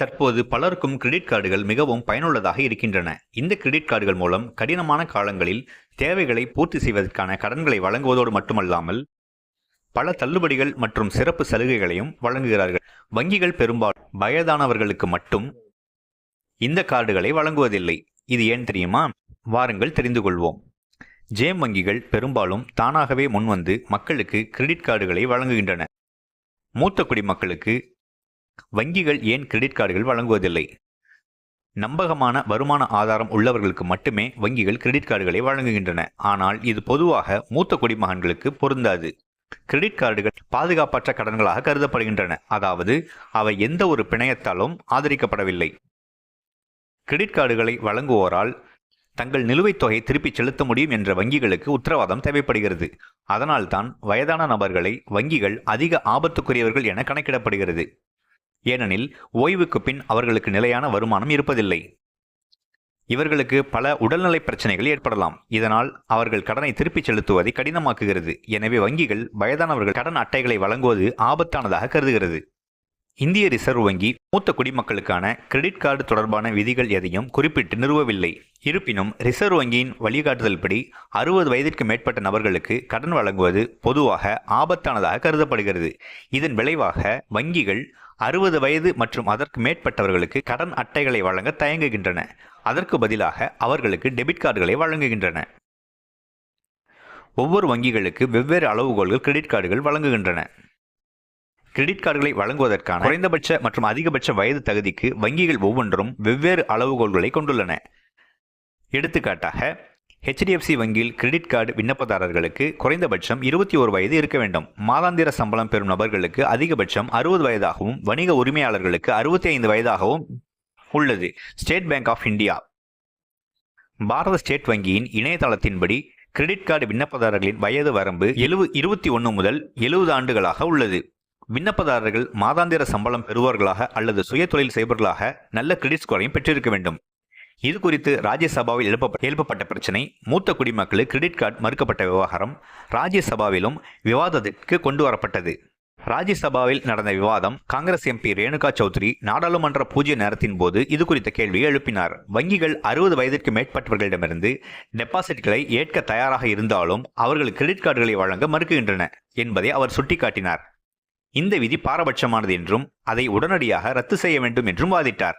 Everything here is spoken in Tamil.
தற்போது பலருக்கும் கிரெடிட் கார்டுகள் மிகவும் பயனுள்ளதாக இருக்கின்றன. இந்த கிரெடிட் கார்டுகள் மூலம் கடினமான காலங்களில் தேவைகளை பூர்த்தி செய்வதற்கான கடன்களை வழங்குவதோடு மட்டுமல்லாமல் பல தள்ளுபடிகள் மற்றும் சிறப்பு சலுகைகளையும் வழங்குகிறார்கள். வங்கிகள் பெரும்பாலும் வயதானவர்களுக்கு மட்டும் இந்த கார்டுகளை வழங்குவதில்லை. இது ஏன் தெரியுமா? வாருங்கள் தெரிந்து கொள்வோம். ஜேம் வங்கிகள் பெரும்பாலும் தானாகவே முன்வந்து மக்களுக்கு கிரெடிட் கார்டுகளை வழங்குகின்றன. மூத்த குடிமக்களுக்கு வங்கிகள் ஏன் கிரெடிட் கார்டுகள் வழங்குவதில்லை? நம்பகமான வருமான ஆதாரம் உள்ளவர்களுக்கு மட்டுமே வங்கிகள் கிரெடிட் கார்டுகளை வழங்குகின்றன. ஆனால் இது பொதுவாக மூத்த குடிமகன்களுக்கு பொருந்தாது. கிரெடிட் கார்டுகள் பாதுகாப்பற்ற கடன்களாக கருதப்படுகின்றன. அதாவது அவை எந்த ஒரு பிணையத்தாலும் ஆதரிக்கப்படவில்லை. கிரெடிட் கார்டுகளை வழங்குவோரால் தங்கள் நிலுவைத் தொகை திருப்பிச் செலுத்த முடியும் என்ற வங்கிகளுக்கு உத்தரவாதம் தேவைப்படுகிறது. அதனால்தான் வயதான நபர்களை வங்கிகள் அதிக ஆபத்துக்குரியவர்கள் என கணக்கிடப்படுகிறது. ஏனெனில் ஓய்வுக்கு பின் அவர்களுக்கு நிலையான வருமானம் இருப்பதில்லை. இவர்களுக்கு பல உடல்நலை பிரச்சனைகள் ஏற்படலாம். இதனால் அவர்கள் கடனை திருப்பிச் செலுத்துவதை கடினமாக்குகிறது. எனவே வங்கிகள் வயதானவர்கள் கடன் அட்டைகளை வழங்குவது ஆபத்தானதாக கருதுகிறது. இந்திய ரிசர்வ் வங்கி மூத்த குடிமக்களுக்கான கிரெடிட் கார்டு தொடர்பான விதிகள் எதையும் குறிப்பிட்டு நிறுவவில்லை. இருப்பினும் ரிசர்வ் வங்கியின் வழிகாட்டுதல்படி அறுபது வயதிற்கு மேற்பட்ட நபர்களுக்கு கடன் வழங்குவது பொதுவாக ஆபத்தானதாக கருதப்படுகிறது. இதன் விளைவாக வங்கிகள் அறுபது வயது மற்றும் அதற்கு மேற்பட்டவர்களுக்கு கடன் அட்டைகளை வழங்க தயங்குகின்றன. அதற்கு பதிலாக அவர்களுக்கு டெபிட் கார்டுகளை வழங்குகின்றன. ஒவ்வொரு வங்கிகளுக்கு வெவ்வேறு அளவுகோல்கள் கிரெடிட் கார்டுகள் வழங்குகின்றன. கிரெடிட் கார்டுகளை வழங்குவதற்கான குறைந்தபட்ச மற்றும் அதிகபட்ச வயது தகுதிக்கு வங்கிகள் ஒவ்வொன்றும் வெவ்வேறு அளவுகோல்களை கொண்டுள்ளன. எடுத்துக்காட்டாக ஹெச்டிஎஃப்சி வங்கியில் கிரெடிட் கார்டு விண்ணப்பதாரர்களுக்கு குறைந்தபட்சம் இருபத்தி ஒரு வயது இருக்க வேண்டும். மாதாந்திர சம்பளம் பெறும் நபர்களுக்கு அதிகபட்சம் அறுபது வயதாகவும் வணிக உரிமையாளர்களுக்கு அறுபத்தி ஐந்து வயதாகவும் உள்ளது. State bank of India. Bharat state வங்கியின் இணையதளத்தின்படி கிரெடிட் கார்டு விண்ணப்பதாரர்களின் வயது வரம்பு எழுவு இருபத்தி ஒன்று முதல் எழுபது ஆண்டுகளாக உள்ளது. விண்ணப்பதாரர்கள் மாதாந்திர சம்பளம் பெறுபவர்களாக அல்லது சுய தொழில் செய்பவர்களாக நல்ல கிரெடிட் ஸ்கோரையும் பெற்றிருக்க வேண்டும். இது குறித்து ராஜ்யசபாவில் எழுப்ப எழுப்பப்பட்ட பிரச்சினை மூத்த குடிமக்களுக்கு கிரெடிட் கார்டு மறுக்கப்பட்ட விவகாரம் ராஜ்யசபாவிலும் விவாதத்திற்கு கொண்டு வரப்பட்டது. ராஜ்யசபாவில் நடந்த விவாதம் காங்கிரஸ் எம்பி ரேணுகா சௌத்ரி நாடாளுமன்ற பூஜ்ய நேரத்தின் போது இது குறித்த கேள்வியை எழுப்பினார். வங்கிகள் அறுபது வயதிற்கு மேற்பட்டவர்களிடமிருந்து டெபாசிட்களை ஏற்க தயாராக இருந்தாலும் அவர்கள் கிரெடிட் கார்டுகளை வழங்க மறுக்கின்றன என்பதை அவர் சுட்டிக்காட்டினார். இந்த விதி பாரபட்சமானது என்றும் அதை உடனடியாக ரத்து செய்ய வேண்டும் என்றும் வாதிட்டார்.